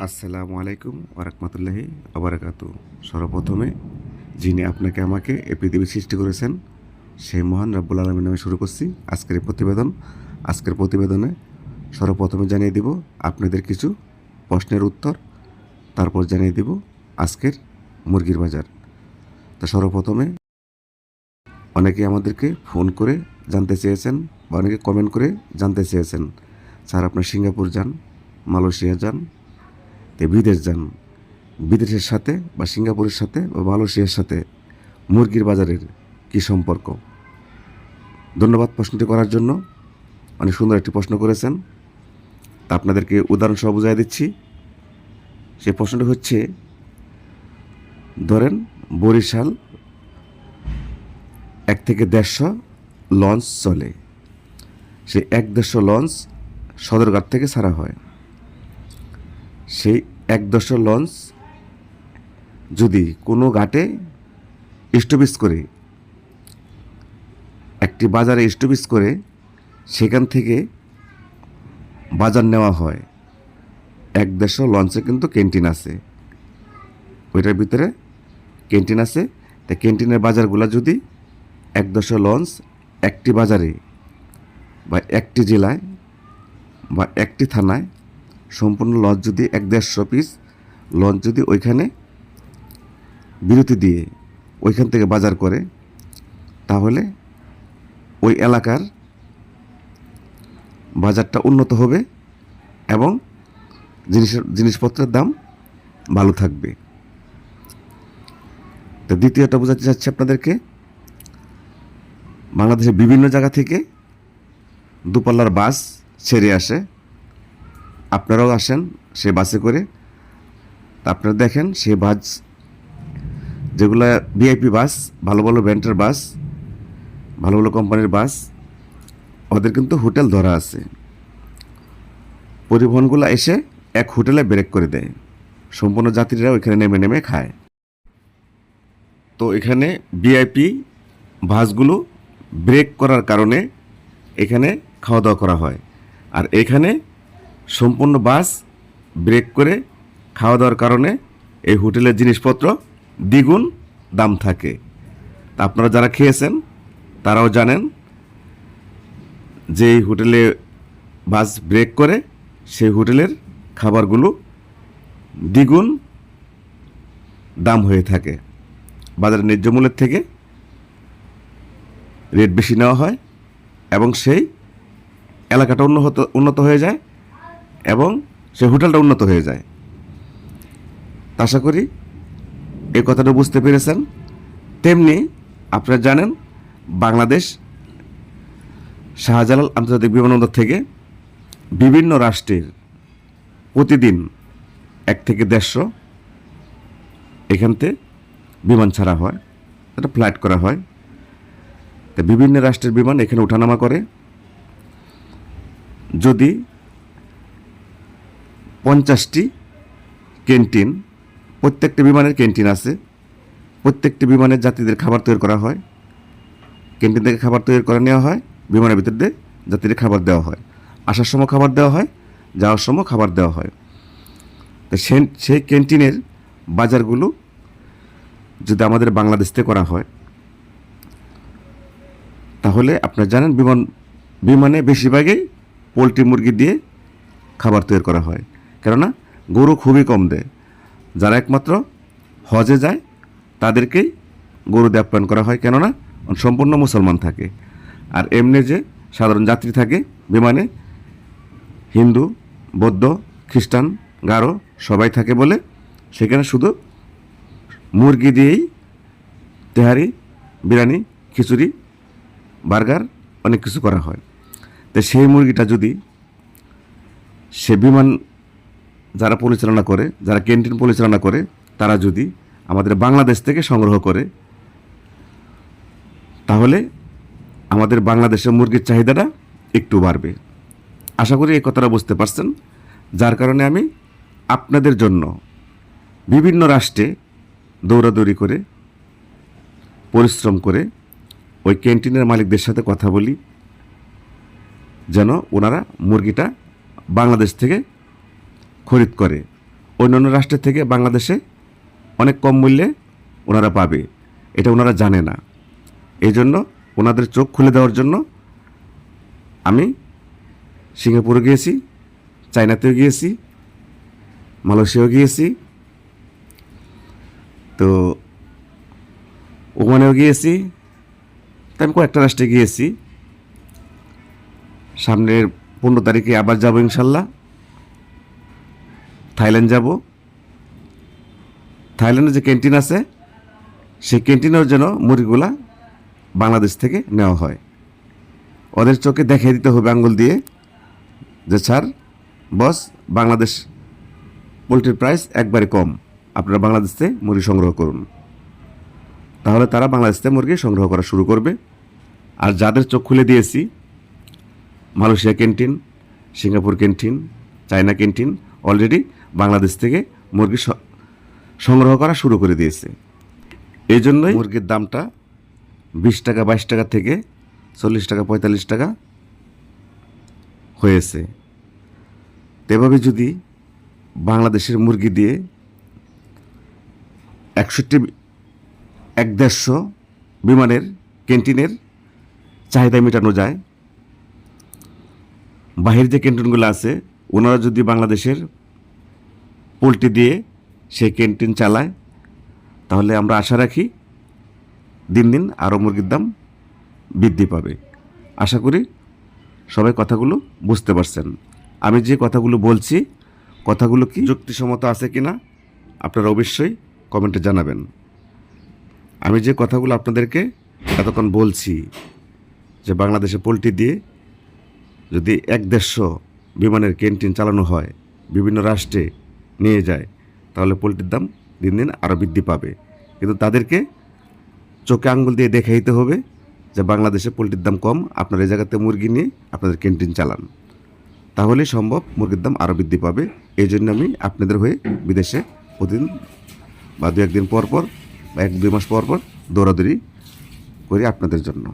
আসসালামু আলাইকুম ওরহমতুল্লাহি আবরাকাতু সর্বপ্রথমে যিনি আপনাকে আমাকে এই পৃথিবী সৃষ্টি করেছেন, সেই মহান রব্বুল আলমীর নামে শুরু করছি আজকের এই প্রতিবেদন। আজকের প্রতিবেদনে সর্বপ্রথমে জানিয়ে দিব আপনাদের কিছু প্রশ্নের উত্তর, তারপর জানিয়ে দিব আজকের মুরগির বাজার। তা সর্বপ্রথমে অনেকে আমাদেরকে ফোন করে জানতে চেয়েছেন বা অনেকে কমেন্ট করে জানতে চেয়েছেন। স্যার আপনার সিঙ্গাপুর যান, মালয়েশিয়া যান তে বিদেশ যান। বিদেশের সাথে বা সিঙ্গাপুরের সাথে বা মালয়েশিয়ার সাথে মুরগির বাজারের কি সম্পর্ক? ধন্যবাদ প্রশ্নটি করার জন্য। অনেক সুন্দর একটি প্রশ্ন করেছেন। তা আপনাদেরকে উদাহরণ সহ বুঝাই দিচ্ছি। সেই প্রশ্নটি হচ্ছে, ধরেন বরিশাল এক থেকে দেড়শো লঞ্চ চলে। সেই এক দেড়শো লঞ্চ সদরঘাট থেকে ছাড়া হয়। সেই এক দশর লঞ্চ যদি কোনো ঘাটে স্টপিস করে, একটি বাজারে স্টপিস করে সেখান থেকে বাজার নেওয়া হয়, এক দেড়শো লঞ্চে কিন্তু ক্যান্টিন আছে। ওইটার ভিতরে ক্যান্টিন আছে। তা ক্যান্টিনের বাজারগুলো যদি এক দশো লঞ্চ একটি বাজারে বা একটি জেলায় বা একটি থানায় সম্পূর্ণ লঞ্চ যদি এক দেড়শো পিস লঞ্চ যদি ওইখানে বিরতি দিয়ে ওইখান থেকে বাজার করে, তাহলে ওই এলাকার বাজারটা উন্নত হবে এবং জিনিসের জিনিসপত্রের দাম ভালো থাকবে। তো দ্বিতীয়টা বোঝাতে চাচ্ছি আপনাদেরকে, বাংলাদেশের বিভিন্ন জায়গা থেকে দুপাল্লার বাস ছেড়ে আসে। আপনারাও আসেন সে বাসে করে। আপনারা দেখেন সে বাস, যেগুলো ভিআইপি বাস, ভালো ভালো ব্র্যান্ডের বাস, ভালো ভালো কোম্পানির বাস, ওদের কিন্তু হোটেল ধরা আছে। পরিবহনগুলো এসে এক হোটেলে ব্রেক করে দেয়। সম্পূর্ণ যাত্রীরা ওইখানে নেমে নেমে খায়। তো এখানে ভিআইপি বাসগুলো ব্রেক করার কারণে এখানে খাওয়া দাওয়া করা হয়। আর এখানে সম্পূর্ণ বাস ব্রেক করে খাওয়া দাওয়ার কারণে এই হোটেলের জিনিসপত্র দ্বিগুণ দাম থাকে। তা আপনারা যারা খেয়েছেন, তারাও জানেন যে এই হোটেলে বাস ব্রেক করে সেই হোটেলের খাবারগুলো দ্বিগুণ দাম হয়ে থাকে। বাজারের ন্যায্য মূল্যের থেকে রেট বেশি নেওয়া হয় এবং সেই এলাকাটা উন্নত উন্নত হয়ে যায়। এবং সেই হোটেলটা উন্নত হয়ে যায়। আশা করি এই কথাটা বুঝতে পেরেছেন। তেমনি আপনারা জানেন, বাংলাদেশ শাহজালাল আন্তর্জাতিক বিমানবন্দর থেকে বিভিন্ন রাষ্ট্রের প্রতিদিন এক থেকে দেড়শো এখানতে বিমান ছাড়া হয় এটা ফ্লাইট করা হয়। তা বিভিন্ন রাষ্ট্রের বিমান এখানে ওঠানামা করে। যদি পঞ্চাশটি ক্যান্টিন, প্রত্যেকটি বিমানের ক্যান্টিন আছে। প্রত্যেকটি বিমানের যাত্রীদের খাবার তৈরি করা হয়। ক্যান্টিন থেকে খাবার তৈরি করে নেওয়া হয়, বিমানের ভিতর দিয়ে যাত্রীদের খাবার দেওয়া হয়। আসার সময় খাবার দেওয়া হয়, যাওয়ার সময় খাবার দেওয়া হয়। তো সেই ক্যান্টিনের বাজারগুলো যদি আমাদের বাংলাদেশ থেকে করা হয়, তাহলে আপনারা জানেন বিমান, বিমানে বেশিরভাগই পোলট্রি মুরগি দিয়ে খাবার তৈরি করা হয়। কেননা গরু খুবই কম দেয়। যারা একমাত্র হজে যায়, তাদেরকেই গরু আপ্যায়ন করা হয়, কেননা সম্পূর্ণ মুসলমান থাকে। আর এমনি যে সাধারণ যাত্রী থাকে, বিমানে, হিন্দু, বৌদ্ধ, খ্রিস্টান, গারো সবাই থাকে বলে সেখানে শুধু মুরগি দিয়েই তেহারি, বিরিয়ানি, খিচুড়ি, বার্গার অনেক কিছু করা হয়। তো সেই মুরগিটা যদি সে বিমান যারা পরিচালনা করে, যারা ক্যান্টিন পরিচালনা করে, তারা যদি আমাদের বাংলাদেশ থেকে সংগ্রহ করে, তাহলে আমাদের বাংলাদেশের মুরগির চাহিদাটা একটু বাড়বে। আশা করি এই কথাটা বুঝতে পারছেন। যার কারণে আমি আপনাদের জন্য বিভিন্ন রাষ্ট্রে দৌড়াদৌড়ি করে, পরিশ্রম করে ওই ক্যান্টিনের মালিকদের সাথে কথা বলি, যেন ওনারা মুরগিটা বাংলাদেশ থেকে খরিদ করে। অন্যান্য রাষ্ট্রের থেকে বাংলাদেশে অনেক কম মূল্যে ওনারা পাবে। এটা ওনারা জানে না। এই জন্য ওনাদের চোখ খুলে দেওয়ার জন্য আমি সিঙ্গাপুরে গিয়েছি, চায়নাতেও গিয়েছি, মালয়েশিয়াও গিয়েছি, তো ওমানেও গিয়েছি, তা আমি কয়েকটা রাষ্ট্রে গিয়েছি। সামনের পনেরো তারিখে আবার যাব ইনশাল্লাহ। থাইল্যান্ড যাব। থাইল্যান্ডে যে ক্যান্টিন আছে, সেই ক্যান্টিনের জন্য মুরগিগুলা বাংলাদেশ থেকে নেওয়া হয়। ওদের চোখে দেখিয়ে দিতে হবে আঙ্গুল দিয়ে যে, স্যার, বস, বাংলাদেশ পোলট্রির প্রাইস একবারে কম। আপনারা বাংলাদেশ থেকে মুরগি সংগ্রহ করুন। তাহলে তারা বাংলাদেশ মুরগি সংগ্রহ করা শুরু করবে। আর যাদের চোখ খুলে দিয়েছি, Malaysia canteen, Singapore canteen, China canteen, already Bangladesh থেকে মুরগি সংগ্রহ করা শুরু করে দিয়েছে। এই জন্যই মুরগির দামটা বিশ টাকা, বাইশ টাকা থেকে চল্লিশ টাকা, পঁয়তাল্লিশ টাকা হয়েছে। এভাবে যদি বাংলাদেশের মুরগি দিয়ে একষট্টি এক দেড়শো বিমানের, ক্যান্টিনের চাহিদা মেটানো যায়, বাহির যে ক্যান্টিনগুলো আছে, ওনারা যদি বাংলাদেশের পোলট্রি দিয়ে সেই ক্যান্টিন চালায়। তাহলে আমরা আশা রাখি দিন দিন আরও মুরগির দাম বৃদ্ধি পাবে। আশা করি সবাই কথাগুলো বুঝতে পারছেন। আমি যে কথাগুলো বলছি, কথাগুলো কি যুক্তিসম্মত আছে কি না আপনারা অবশ্যই কমেন্টে জানাবেন। আমি যে কথাগুলো আপনাদেরকে এতক্ষণ বলছি যে বাংলাদেশে পোলট্রি দিয়ে যদি এক দেড়শো বিমানের ক্যান্টিন চালানো হয় বিভিন্ন রাষ্ট্রে নিয়ে যায়, তাহলে পোলট্রির দাম দিন দিন আরও বৃদ্ধি পাবে। কিন্তু তাদেরকে চোখে আঙ্গুল দিয়ে দেখাইতে হবে যে বাংলাদেশে পোলট্রির দাম কম, আপনার এই জায়গাতে মুরগি নিয়ে আপনাদের ক্যান্টিন চালান। তাহলেই সম্ভব মুরগির দাম আরও বৃদ্ধি পাবে। এই জন্য আমি আপনাদের হয়ে বিদেশে প্রতিদিন বা দু একদিন পর পর বা এক দুই মাস পর পর দৌড়াদৌড়ি করি আপনাদের জন্য।